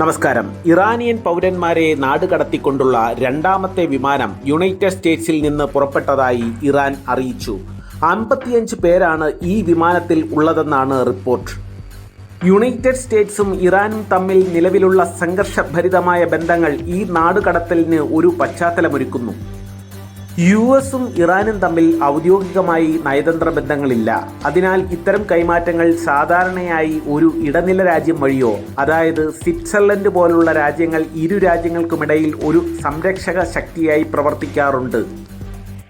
നമസ്കാരം. ഇറാനിയൻ പൗരന്മാരെ നാടുകടത്തിക്കൊണ്ടുള്ള രണ്ടാമത്തെ വിമാനം യുണൈറ്റഡ് സ്റ്റേറ്റ്സിൽ നിന്ന് പുറപ്പെട്ടതായി ഇറാൻ അറിയിച്ചു. അമ്പത്തിയഞ്ച് പേരാണ് ഈ വിമാനത്തിൽ ഉള്ളതെന്നാണ് റിപ്പോർട്ട്. യുണൈറ്റഡ് സ്റ്റേറ്റ്സും ഇറാനും തമ്മിൽ നിലവിലുള്ള സംഘർഷഭരിതമായ ബന്ധങ്ങൾ ഈ നാടുകടത്തലിന് ഒരു പശ്ചാത്തലമൊരുക്കുന്നു. യു എസും ഇറാനും തമ്മിൽ ഔദ്യോഗികമായി നയതന്ത്ര ബന്ധങ്ങളില്ല. അതിനാൽ ഇത്തരം കൈമാറ്റങ്ങൾ സാധാരണയായി ഒരു ഇടനില രാജ്യം വഴിയോ അതായത് സ്വിറ്റ്സർലൻഡ് പോലുള്ള രാജ്യങ്ങൾ ഇരു രാജ്യങ്ങൾക്കുമിടയിൽ ഒരു സംരക്ഷക ശക്തിയായി പ്രവർത്തിക്കാറുണ്ട്.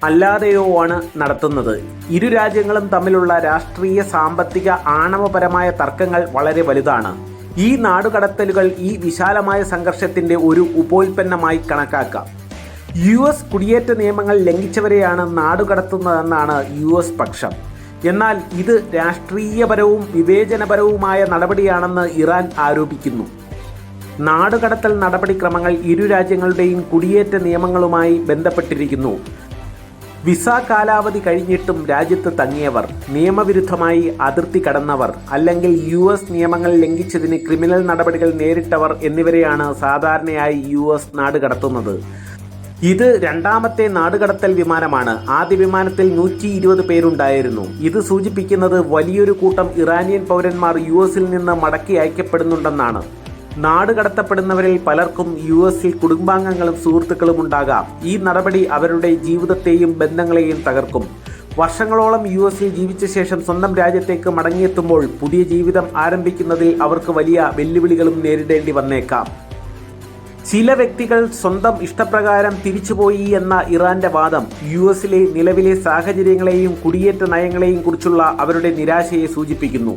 അല്ലാതെയോ ആണ് നടത്തുന്നത്. ഇരു രാജ്യങ്ങളും തമ്മിലുള്ള രാഷ്ട്രീയ സാമ്പത്തിക ആണവപരമായ തർക്കങ്ങൾ വളരെ വലുതാണ്. ഈ നാടുകടത്തലുകൾ ഈ വിശാലമായ സംഘർഷത്തിന്റെ ഒരു ഉപോൽപ്പന്നമായി കണക്കാക്കാം. യു എസ് കുടിയേറ്റ നിയമങ്ങൾ ലംഘിച്ചവരെയാണ് നാടുകടത്തുന്നതെന്നാണ് യു എസ് പക്ഷം. എന്നാൽ ഇത് രാഷ്ട്രീയപരവും വിവേചനപരവുമായ നടപടിയാണെന്ന് ഇറാൻ ആരോപിക്കുന്നു. നാടുകടത്തൽ നടപടിക്രമങ്ങൾ ഇരു രാജ്യങ്ങളുടെയും കുടിയേറ്റ നിയമങ്ങളുമായി ബന്ധപ്പെട്ടിരിക്കുന്നു. വിസ കാലാവധി കഴിഞ്ഞിട്ടും രാജ്യത്ത് തങ്ങിയവർ നിയമവിരുദ്ധമായി അതിർത്തി കടന്നവർ അല്ലെങ്കിൽ യു എസ് നിയമങ്ങൾ ലംഘിച്ചതിന് ക്രിമിനൽ നടപടികൾ നേരിട്ടവർ എന്നിവരെയാണ് സാധാരണയായി യു എസ് നാടുകടത്തുന്നത്. ഇത് രണ്ടാമത്തെ നാടുകടത്തൽ വിമാനമാണ്. ആദ്യ വിമാനത്തിൽ നൂറ്റി ഇരുപത് പേരുണ്ടായിരുന്നു. ഇത് സൂചിപ്പിക്കുന്നത് വലിയൊരു കൂട്ടം ഇറാനിയൻ പൗരന്മാർ യു എസിൽ നിന്ന് മടക്കി അയക്കപ്പെടുന്നുണ്ടെന്നാണ്. നാടുകടത്തപ്പെടുന്നവരിൽ പലർക്കും യു എസിൽ കുടുംബാംഗങ്ങളും സുഹൃത്തുക്കളും ഉണ്ടാകാം. ഈ നടപടി അവരുടെ ജീവിതത്തെയും ബന്ധങ്ങളെയും തകർക്കും. വർഷങ്ങളോളം യു എസിൽ ജീവിച്ച ശേഷം സ്വന്തം രാജ്യത്തേക്ക് മടങ്ങിയെത്തുമ്പോൾ പുതിയ ജീവിതം ആരംഭിക്കുന്നതിൽ അവർക്ക് വലിയ വെല്ലുവിളികളും നേരിടേണ്ടി വന്നേക്കാം. ചില വ്യക്തികൾ സ്വന്തം ഇഷ്ടപ്രകാരം തിരിച്ചുപോയി എന്ന ഇറാന്റെ വാദം യു എസിലെ നിലവിലെ സാഹചര്യങ്ങളെയും കുടിയേറ്റ നയങ്ങളെയും കുറിച്ചുള്ള അവരുടെ നിരാശയെ സൂചിപ്പിക്കുന്നു.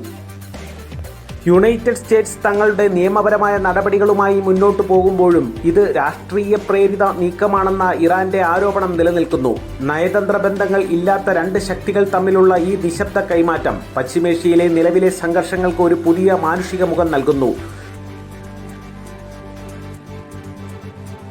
യുണൈറ്റഡ് സ്റ്റേറ്റ്സ് തങ്ങളുടെ നിയമപരമായ നടപടികളുമായി മുന്നോട്ടു പോകുമ്പോഴും ഇത് രാഷ്ട്രീയ പ്രേരിത നീക്കമാണെന്ന ഇറാന്റെ ആരോപണം നിലനിൽക്കുന്നു. നയതന്ത്ര ബന്ധങ്ങൾ ഇല്ലാത്ത രണ്ട് ശക്തികൾ തമ്മിലുള്ള ഈ നിശബ്ദ കൈമാറ്റം പശ്ചിമേഷ്യയിലെ നിലവിലെ സംഘർഷങ്ങൾക്ക് ഒരു പുതിയ മാനുഷിക മുഖം നൽകുന്നു.